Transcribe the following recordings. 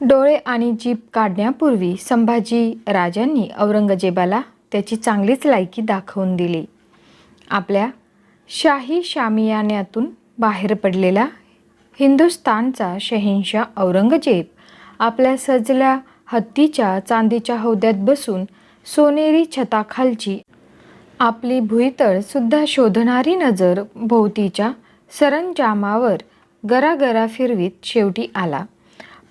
डोळे आणि जीभ काढण्यापूर्वी संभाजी राजांनी औरंगजेबाला त्याची चांगलीच लायकी दाखवून दिली. आपल्या शाही शामियान्यातून बाहेर पडलेला हिंदुस्थानचा शहेनशाह औरंगजेब आपल्या सजल्या हत्तीच्या चांदीच्या हौद्यात बसून सोनेरी छताखालची आपली भुईतळसुद्धा शोधणारी नजर भोवतीच्या सरंजामावर गरागरा फिरवीत शेवटी आला.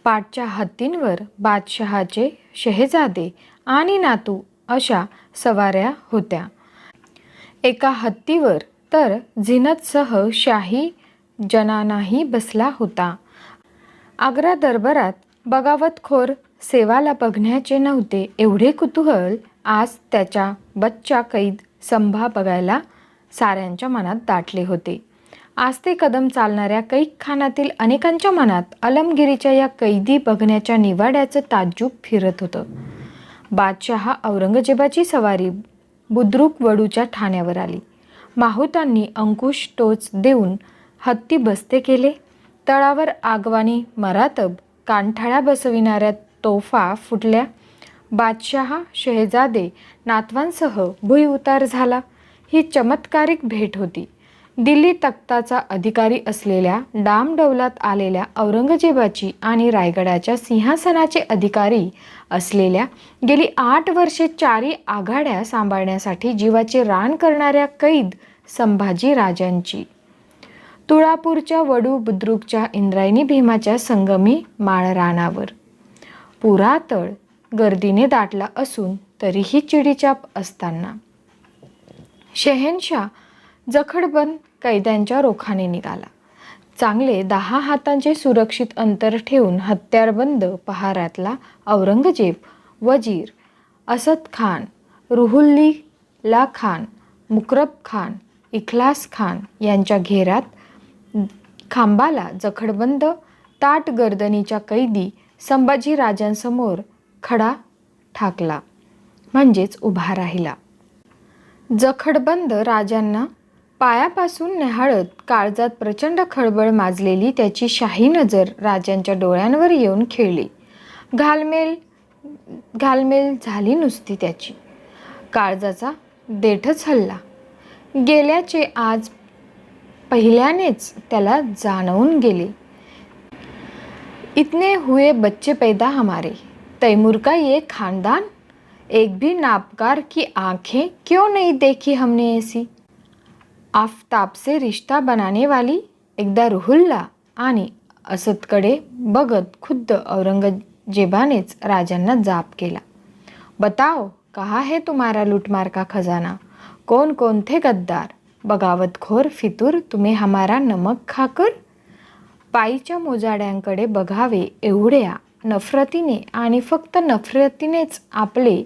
पाठच्या हत्तींवर बादशहाचे शहेजादे आणि नातू अशा सवाऱ्या होत्या. एका हत्तीवर तर झिनतसह शाही जनानाही बसला होता. आग्रा दरबारात बगावतखोर सेवाला बघण्याचे नव्हते एवढे कुतूहल आज त्याच्या बच्चा कैद संभा बघायला साऱ्यांच्या मनात दाटले होते. आज ते कदम चालणाऱ्या कैक खानातील अनेकांच्या मनात अलमगिरीच्या या कैदी बघण्याच्या निवाड्याचं ताज्जुब फिरत होतं. बादशहा औरंगजेबाची सवारी बुद्रुक वडूच्या ठाण्यावर आली. माहुतांनी अंकुश टोच देऊन हत्ती बस्ते केले. तळावर आगवानी मरातब कानठाळ्या बसविणाऱ्या तोफा फुटल्या. बादशहा शहजादे नातवांसह भुई उतार झाला. ही चमत्कारिक भेट होती. दिल्ली तख्ताचा अधिकारी असलेल्या डामडौलात आलेल्या औरंगजेबाची आणि रायगडाच्या सिंहासनाचे अधिकारी असलेल्या गेली आठ वर्षे चारी आघाड्या सांभाळण्यासाठी जीवाचे रान करणाऱ्या कैद संभाजी राजांची तुळापूरच्या वडू बुद्रुकच्या इंद्रायणी भीमाच्या संगमी माळरानावर. पुरातळ गर्दीने दाटला असून तरीही चिडीचाप असताना. शहेनशाह जखडबंद कैद्यांच्या रोखाने निघाला. चांगले दहा हातांचे सुरक्षित अंतर ठेवून हत्यारबंद पहारातला औरंगजेब वजीर असद खान रुहुल्लीला खान मुकरब खान इखलास खान यांच्या घेरात खांबाला जखडबंद ताट गर्दनीच्या कैदी संभाजी राजांसमोर खडा ठाकला. म्हणजेच उभा राहिला. जखडबंद राजांना पायापासून न्याहाळत काळजात प्रचंड खळबळ माजलेली त्याची शाही नजर राजांच्या डोळ्यांवर येऊन खेळली. घालमेल घालमेल झाली नुसती त्याची. काळजाचा देठच हल्ला. गेल्याचे आज पहिल्यानेच त्याला जाणवून गेले. इतने हुए बच्चे पैदा हमारे. तैमूर का ये खानदान? एक भी नापकार की आंखें क्यों नहीं देखी हमने ऐसी? आफताब से रिश्ता बनाने वाली एकदा रुहुल्ला आणि असदकडे बघत खुद्द औरंगजेबानेच राजांना जाप केला. बताओ कहा है तुम्हारा लूटमार का खजाना? कौन कौन थे गद्दार? बगावतखोर फितूर तुम्ही हमारा नमक खाकर? पायीच्या मोजाड्यांकडे बघावे एवढ्या नफरतीने आणि फक्त नफरतीनेच आपले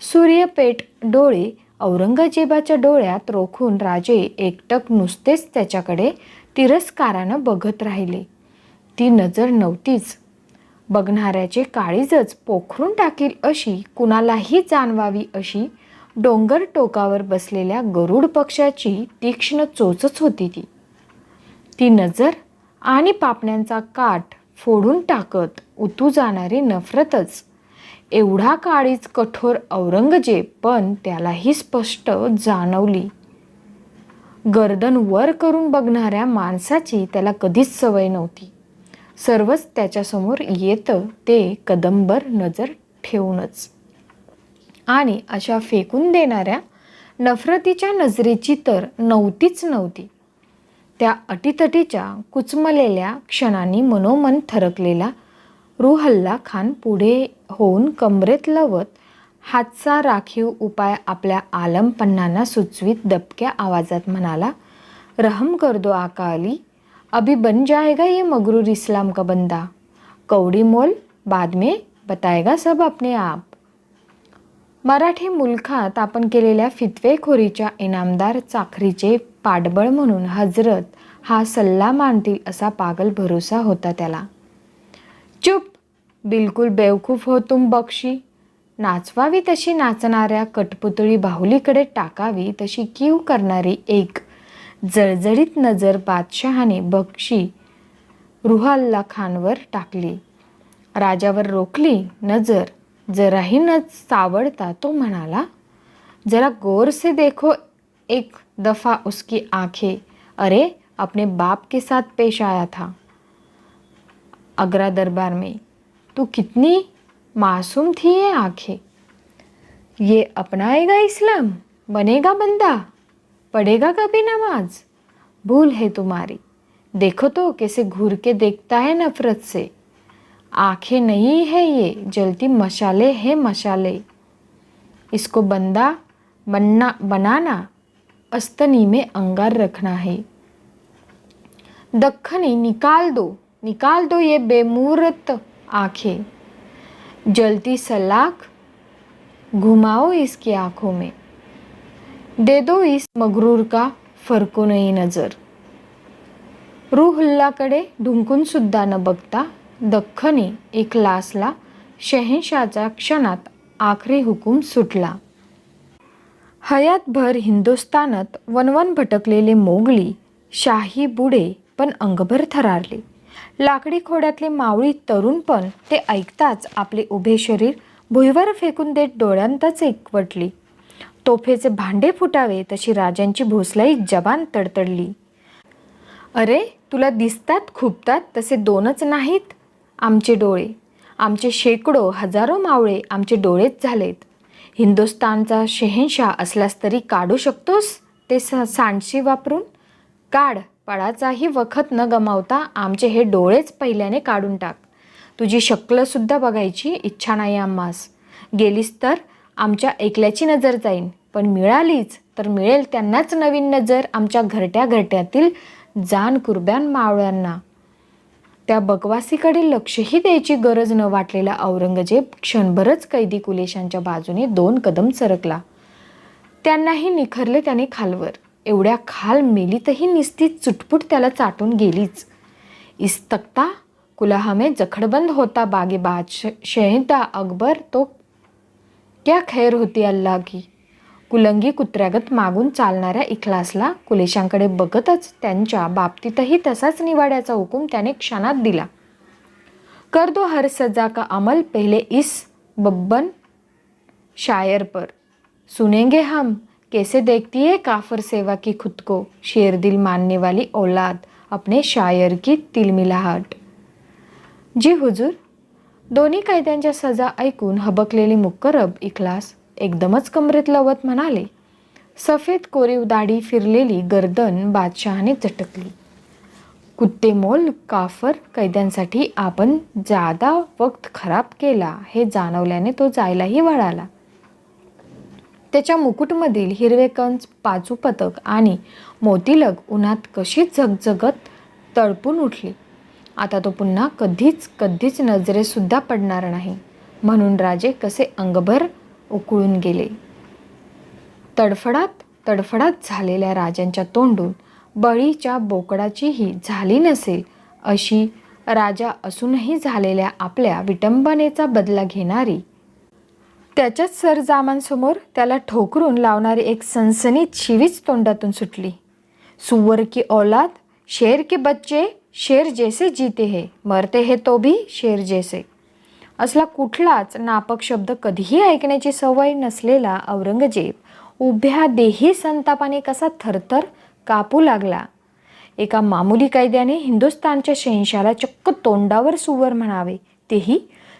सूर्यपेट डोळे औरंगजेबाच्या डोळ्यात रोखून राजे एकटक नुसतेच त्याच्याकडे तिरस्कारानं बघत राहिले. ती नजर नव्हतीच. बघणाऱ्याचे काळीजच पोखरून टाकील अशी कुणालाही जाणवावी अशी डोंगर टोकावर बसलेल्या गरुड पक्षाची तीक्ष्ण चोचच होती ती. ती नजर आणि पापण्यांचा काठ फोडून टाकत उतू जाणारी नफरतच एवढा काळीच कठोर औरंगजेब पण त्यालाही स्पष्ट जाणवली. गर्दन वर करून बघणाऱ्या माणसाची त्याला कधीच सवय नव्हती. सर्वच त्याच्यासमोर येतं ते कदंबर नजर ठेवूनच. आणि अशा फेकून देणाऱ्या नफरतीच्या नजरेची तर नव्हतीच नव्हती. त्या अटीतटीच्या कुचमलेल्या क्षणांनी मनोमन थरकलेला रुहल्ला खान पुढे होऊन कमरेत लवत हातचा राखीव उपाय आपल्या आलमपन्नांना सुचवीत दबक्या आवाजात म्हणाला रहम कर दो आका अली अभी बन जाएगा ये मगरूर इस्लाम का बंदा. कौड़ी मोल बाद में बताएगा सब अपने आप. मराठी मुलखात आपण केलेल्या फितवेखोरीच्या इनामदार चाकरीचे पाठबळ म्हणून हजरत हा सल्ला मानतील असा पागल भरोसा होता त्याला. चुप. बिलकुल बेवकूफ हो तुम बक्षी. नाचवावी तशी नाचणाऱ्या कठपुतळी बाहुलीकडे टाकावी तशी कीव करणारी एक. जळजळीत नजर बादशहाने बक्षी रुहाल्ला खानवर टाकली. राजावर रोखली नजर. जराही न सावडता तो म्हणाला जरा गौर से देखो एक दफ़ा उसकी आंखें. अरे अपने बाप के साथ पेश आया था. आगरा दरबार में। तो कितनी मासूम थी ये आँखें। ये अपनाएगा इस्लाम, बनेगा बंदा, पढ़ेगा कभी नमाज़। भूल है तुम्हारी। देखो तो कैसे घूर के देखता है नफरत से। आँखें नहीं है ये, जलती मशाले हैं मशाले। इसको बंदा बनना, बनाना, अस्तनी में अंगार रखना है। दखनी निकाल दो। निकाल दो ये बेमूरत आंखें। जलती सलाख घुमाओ इसकी आंखों में। दे दो इस मगरूर का फरको नजर। रुहुल्लाकडे ढुंकून सुद्धा न बघता दख्खनी इखलासला शहेनशाचा क्षणात आखरी हुकूम सुटला। हयातभर हिंदुस्थानात वनवन भटकलेले मोगली शाही बुडे पण अंगभर थरारले। लाकडी खोड्यातले मावळी तरुण पण ते ऐकताच आपले उभे शरीर भुईवर फेकून देत डोळ्यांतच एकवटली. तोफेचे भांडे फुटावे तशी राजांची भोसलाई जबान तडतडली. अरे तुला दिसतात खुपतात तसे दोनच नाहीत आमचे डोळे. आमचे शेकडो हजारो मावळे आमचे डोळेच झालेत. हिंदुस्तानचा शहेनशाह असलास तरी काढू शकतोस ते स सांडशी वापरून? काढ. पळाचाही वखत न गमावता आमचे हे डोळेच पहिल्याने काढून टाक. तुझी शक्लसुद्धा बघायची इच्छा नाही आम्हास. गेलीस तर आमच्या ऐकल्याची नजर जाईन. पण मिळालीच तर मिळेल त्यांनाच नवीन नजर आमच्या घरट्या घरट्यातील जान कुरब्यान मावळ्यांना. त्या बकवासीकडे लक्षही द्यायची गरज न वाटलेला औरंगजेब क्षणभरच कैदी कुलेशांच्या बाजूने दोन कदम सरकला. त्यांनाही निखरले त्याने खालवर. एवढ्या खाल मेलीतही निस्ती चुटपुट त्याला चाटून गेलीच. इस्तकता कुलाहमे जखडबंद होता बागे शहिता अकबर तो क्या खैर होती अल्ला की? कुलंगी कुत्र्यागत मागून चालणाऱ्या इखलासला कुलेशांकडे बघतच त्यांच्या बाबतीतही तसाच निवाड्याचा हुकूम त्याने क्षणात दिला. कर दो हर सजा का अमल पहले इस बब्बन शायर पर. सुनेंगे हम कैसे देखती है काफर सेवा की खुद को? शेर दिल मानने वाली औलाद अपने शायर की तिलमिलाहट। जी हुजूर दोन्ही कैद्यांच्या सजा ऐकून हबकलेली मुक्करब इखलास एकदमच कमरेत लवत म्हणाले सफेद कोरीव दाढी फिरलेली गर्दन बादशहाने चटकली. कुत्तेमोल काफर कैद्यांसाठी आपण जादा वक्त खराब केला हे जाणवल्याने तो जायलाही वळाला. त्याच्या मुकुटमधील हिरवे कंच पाचू पतक आणि मोतीलग उन्हात कशी झगझगत तळपून उठली. आता तो पुन्हा कधीच कधीच नजरेसुद्धा पडणार नाही. म्हणून राजे कसे अंगभर उकळून गेले. तडफडात तडफडात झालेल्या राजांच्या तोंडून बळीच्या बोकडाचीही झाली नसेल अशी राजा असूनही झालेल्या आपल्या विटंबनेचा बदला घेणारी त्याच्याच सरजामांसमोर त्याला ठोकरून लावणारी एक सनसनीत शिवीच तोंडातून सुटली. सुवर की औलाद शेर के बच्चे शेर जैसे जीते है मरते है तो भी शेर जैसे. असला कुठलाच नापक शब्द कधीही ऐकण्याची सवय नसलेला औरंगजेब उभ्या देही संतापाने कसा थरथर कापू लागला. एका मामुली कायद्याने हिंदुस्थानच्या शहशाला चक्क तोंडावर सुवर म्हणावे तेही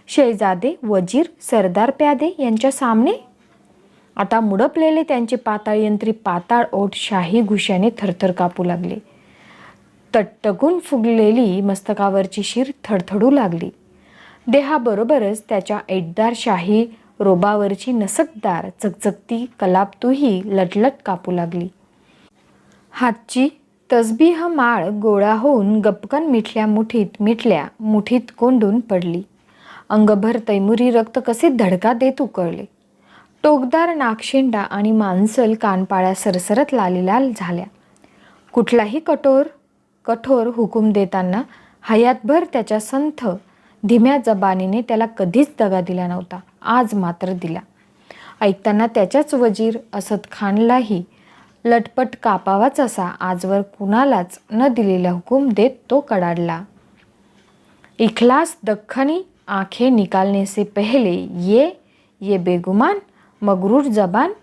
शेजादे वजीर सरदार प्यादे यांच्या सामने. आता मुडपलेले त्यांचे पाताळयंत्री पाताळ ओठ शाही घुशाने थरथर कापू लागले. तट्टगून फुगलेली मस्तकावरची शिर थडथडू लागली. देहाबरोबरच त्याच्या ऐटदार शाही रोबावरची नसकदार चकचकती कलापतूही लटलट कापू लागली. हातची तसबीह माळ गोळा होऊन गपकन मिठल्या मुठीत मिठल्या मुठीत कोंडून पडली. अंगभर तैमुरी रक्त कसे धडका देत उकळले. टोकदार नागशेंडा आणि मांसल कानपाळ्या सरसरत लालीलाल झाल्या. कुठलाही कठोर कठोर हुकूम देताना हयातभर त्याच्या संथ धीम्या जबानीने त्याला कधीच दगा दिला नव्हता आज मात्र दिला. ऐकताना त्याच्याच वजीर असद खानलाही लटपट कापावाच असा आजवर कुणालाच न दिलेला हुकूम देत तो कडाडला. इखलास दख्खनी आंखें निकालने से पहले ये ये बेगुमान मगरूर जबान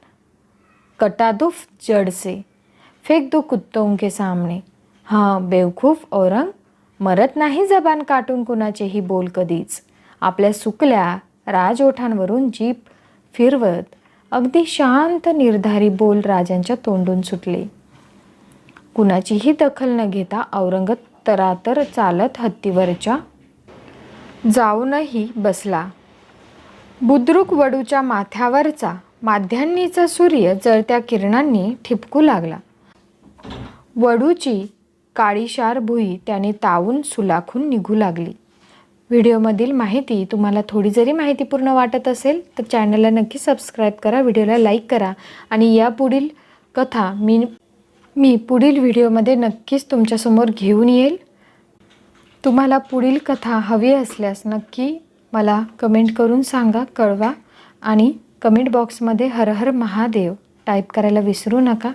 कटा दो जड़ से फेक दो कुत्तों के सामने। हां बेवकूफ औरंग मरत नाही जबान काटून कुणाचेही बोल कधीच. आपल्या सुकल्या राजओठांवरून जीप फिरवत अगदी शांत निर्धारी बोल राजांच्या तोंडून सुटले. कुणाचीही दखल न घेता औरंग तरातर चालत हत्तीवरच्या जाऊनही बसला. बुद्रुक वडूच्या माथ्यावरचा माध्यान्नीचा सूर्य जळत्या किरणांनी ठिपकू लागला. वडूची काळीशार भुई त्याने तावून सुलाखून निघू लागली. व्हिडिओमधील माहिती तुम्हाला थोडी जरी माहितीपूर्ण वाटत असेल तर चॅनलला नक्की सबस्क्राईब करा व्हिडिओला लाईक करा आणि या पुढील कथा मी मी पुढील व्हिडिओमध्ये नक्कीच तुमच्यासमोर घेऊन येईल. तुम्हाला पुढील कथा हवी असल्यास नक्की मला कमेंट करून सांगा कळवा आणि कमेंट बॉक्समध्ये हर हर महादेव टाईप करायला विसरू नका.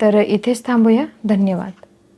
तर इथेच थांबूया. धन्यवाद.